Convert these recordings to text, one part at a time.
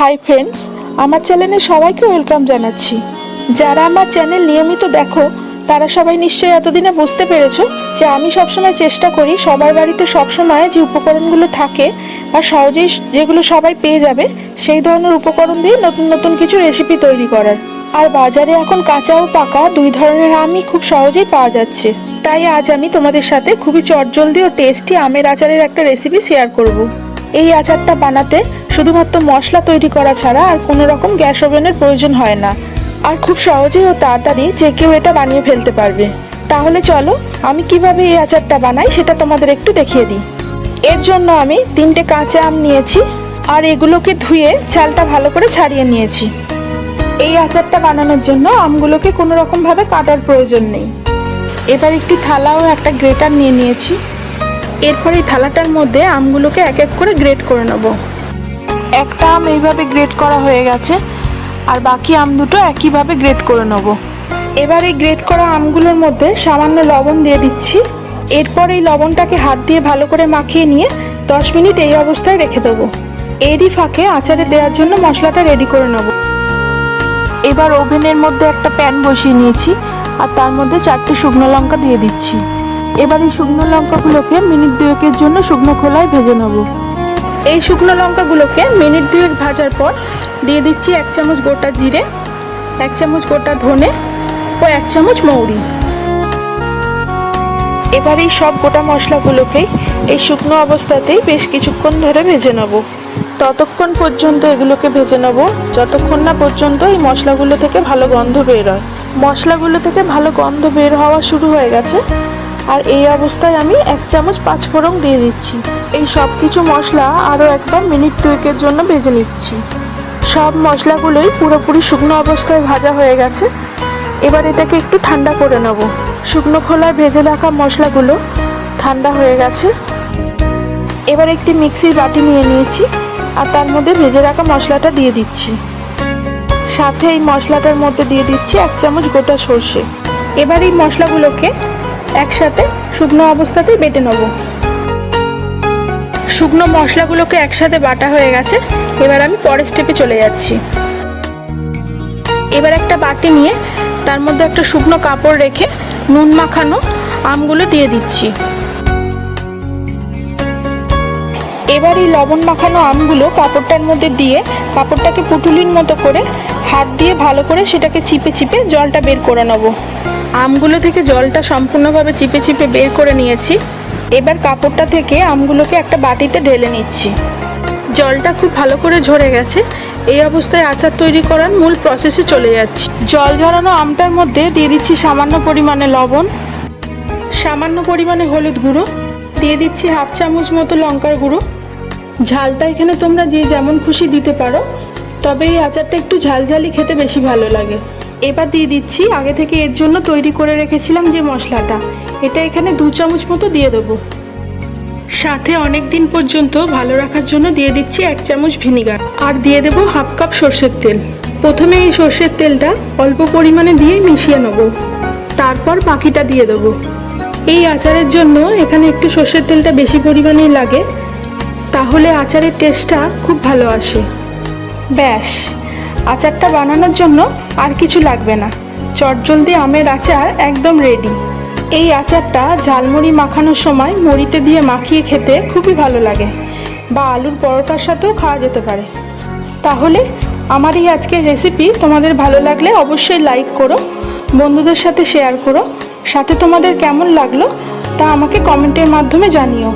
Hi friends আমার চ্যানেলে সবাইকে ওয়েলকাম জানাচ্ছি। যারা আমার চ্যানেল নিয়মিত দেখো, তারা সবাই নিশ্চয়ই এতদিনে বুঝতে পেরেছ যে আমি সবসময় চেষ্টা করি সবার বাড়িতে সবসময় যে উপকরণগুলো থাকে বা সহজেই যেগুলো সবাই পেয়ে যাবে, সেই ধরনের উপকরণ দিয়ে নতুন নতুন কিছু রেসিপি তৈরি করার। আর বাজারে এখন কাঁচা ও পাকা দুই ধরনের আমই খুব সহজেই পাওয়া যাচ্ছে। তাই আজ আমি তোমাদের সাথে খুবই চটজলদি ও টেস্টি আমের আচারের একটা রেসিপি শেয়ার করব। এই আচারটা বানাতে শুধুমাত্র মশলা তৈরি করা ছাড়া আর কোনো রকম গ্যাস ওভেনের প্রয়োজন হয় না। আর খুব সহজেই ও তাড়াতাড়ি যে কেউ এটা বানিয়ে ফেলতে পারবে। তাহলে চলো, আমি কীভাবে এই আচারটা বানাই সেটা তোমাদের একটু দেখিয়ে দিই। এর জন্য আমি তিনটে কাঁচা আম নিয়েছি আর এগুলোকে ধুয়ে চালটা ভালো করে ছাড়িয়ে নিয়েছি। এই আচারটা বানানোর জন্য আমগুলোকে কোনো রকমভাবে কাটার প্রয়োজন নেই। এবার একটি থালা ও একটা গ্রেটার নিয়ে নিয়েছি। এরপর এই থালাটার মধ্যে আমগুলোকে এক এক করে গ্রেট করে নেব। আম এইভাবে গ্রেট করা হয়ে গেছে আর বাকি আম দুটো একইভাবে গ্রেট করে নেব। এবার এই গ্রেট করা আমগুলোর মধ্যে সামান্য লবণ দিয়ে দিচ্ছি। এরপর এই লবণটাকে হাত দিয়ে ভালো করে মাখিয়ে নিয়ে দশ মিনিট এই অবস্থায় রেখে দেবো। এরই ফাঁকে আচারে দেওয়ার জন্য মশলাটা রেডি করে নেব। এবার ওভেনের মধ্যে একটা প্যান বসিয়ে নিয়েছি আর তার মধ্যে চারটে শুকনো লঙ্কা দিয়ে দিচ্ছি। এবার এই শুকনো লঙ্কাগুলোকে মিনিট দুয়েকের জন্য শুকনো খোলায় ভেজে নেব। এই শুকনো লঙ্কাগুলোকে মিনিট দুয়েক ভাজার পর দিয়ে দিচ্ছি এক চামচ গোটা জিরে, এক চামচ গোটা ধনে ও এক চামচ মৌরি। এবার এই সব গোটা মশলাগুলোকেই এই শুকনো অবস্থাতেই বেশ কিছুক্ষণ ধরে ভেজে নেব। ততক্ষণ পর্যন্ত এগুলোকে ভেজে নেব। যতক্ষণ না পর্যন্ত এই মশলাগুলো থেকে ভালো গন্ধ বের হয়। মশলাগুলো থেকে ভালো গন্ধ বের হওয়া শুরু হয়ে গেছে। আর এই অবস্থায় আমি এক চামচ পাঁচফোড়ন দিয়ে দিচ্ছি। এই সব কিছু মশলা আরও একবার মিনিট দুয়েকের জন্য ভেজে নিচ্ছি। সব মশলাগুলোই পুরোপুরি শুকনো অবস্থায় ভাজা হয়ে গেছে। এবার এটাকে একটু ঠান্ডা করে নেব। শুকনো খোলায় ভেজে রাখা মশলাগুলো ঠান্ডা হয়ে গেছে। এবার একটি মিক্সির বাটি নিয়ে নিয়েছি আর তার মধ্যে ভেজে রাখা মশলাটা দিয়ে দিচ্ছি। সাথে এই মশলাটার মধ্যে দিয়ে দিচ্ছি এক চামচ গোটা সর্ষে। এবার এই মশলাগুলোকে একসাথে শুকনো অবস্থাতে বেটে নেব। শুকনো মশলাগুলোকে একসাথে বাটা হয়ে গেছে। এবার আমি পরের স্টেপে চলে যাচ্ছি। এবার একটা বাটি নিয়ে তার মধ্যে একটা শুকনো কাপড় রেখে নুন মাখানো আমগুলো দিয়ে দিচ্ছি। এবার এই লবণ মাখানো আমগুলো কাপড়টার মধ্যে দিয়ে কাপড়টাকে পুটুলির মতো করে হাত দিয়ে ভালো করে সেটাকে চিপে চিপে জলটা বের করে নেব। আমগুলো থেকে জলটা সম্পূর্ণভাবে চিপে চিপে বের করে নিয়েছি। এবার কাপড়টা থেকে আমগুলোকে একটা বাটিতে ঢেলে নিচ্ছি। জলটা খুব ভালো করে ঝরে গেছে। এই অবস্থায় আচার তৈরি করার মূল প্রসেসে চলে যাচ্ছি। জল ঝরানো আমটার মধ্যে দিয়ে দিচ্ছি সামান্য পরিমাণে লবণ। সামান্য পরিমাণে হলুদ গুঁড়ো। দিয়ে দিচ্ছি হাফ চামচ মতো লঙ্কার গুঁড়ো। ঝালটা এখানে তোমরা যে যেমন খুশি দিতে পারো, তবে এই আচারটা একটু ঝালঝালি খেতে বেশি ভালো লাগে। এবার দিয়ে দিচ্ছি, আগে থেকে এর জন্য তৈরি করে রেখেছিলাম যে মশলাটা। এটা এখানে দু চামচ মতো দিয়ে দেবো। সাথে অনেক দিন পর্যন্ত ভালো রাখার জন্য দিয়ে দিচ্ছি এক চামচ ভিনিগার। আর দিয়ে দেবো হাফ কাপ সর্ষের তেল। প্রথমে এই সর্ষের তেলটা অল্প পরিমাণে দিয়ে মিশিয়ে নেব। তারপর বাকিটা দিয়ে দেবো। এই আচারের জন্য এখানে একটু সর্ষের তেলটা বেশি পরিমাণেই লাগে। তাহলে আচারের টেস্টটা খুব ভালো আসে। ব্যাস, আচারটা বানানোর জন্য আর কিছু লাগবে না। চটজলদি আমের আচার একদম রেডি এই আচারটা ঝালমুড়ি মাখানোর সময় মুড়িতে দিয়ে মাখিয়ে খেতে খুবই ভালো লাগে। বা আলুর পরোটার সাথেও খাওয়া যেতে পারে। তাহলে আমার এই আজকের রেসিপি তোমাদের ভালো লাগলে অবশ্যই লাইক করো, বন্ধুদের সাথে শেয়ার করো। সাথে তোমাদের কেমন লাগল তা আমাকে কমেন্টের মাধ্যমে জানিও।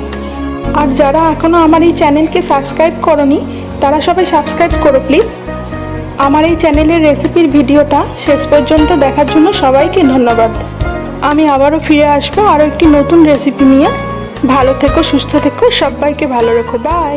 আর যারা এখনও আমার এই চ্যানেলকে সাবস্ক্রাইব করনি, তারা সবাই সাবস্ক্রাইব করো প্লিজ। আমার এই চ্যানেলের রেসিপির ভিডিওটা শেষ পর্যন্ত দেখার জন্য সবাইকে ধন্যবাদ। আমি আবারও ফিরে আসব আরও একটি নতুন রেসিপি নিয়ে। ভালো থেকো, সুস্থ থেকো, সবাইকে ভালো রেখো। বাই।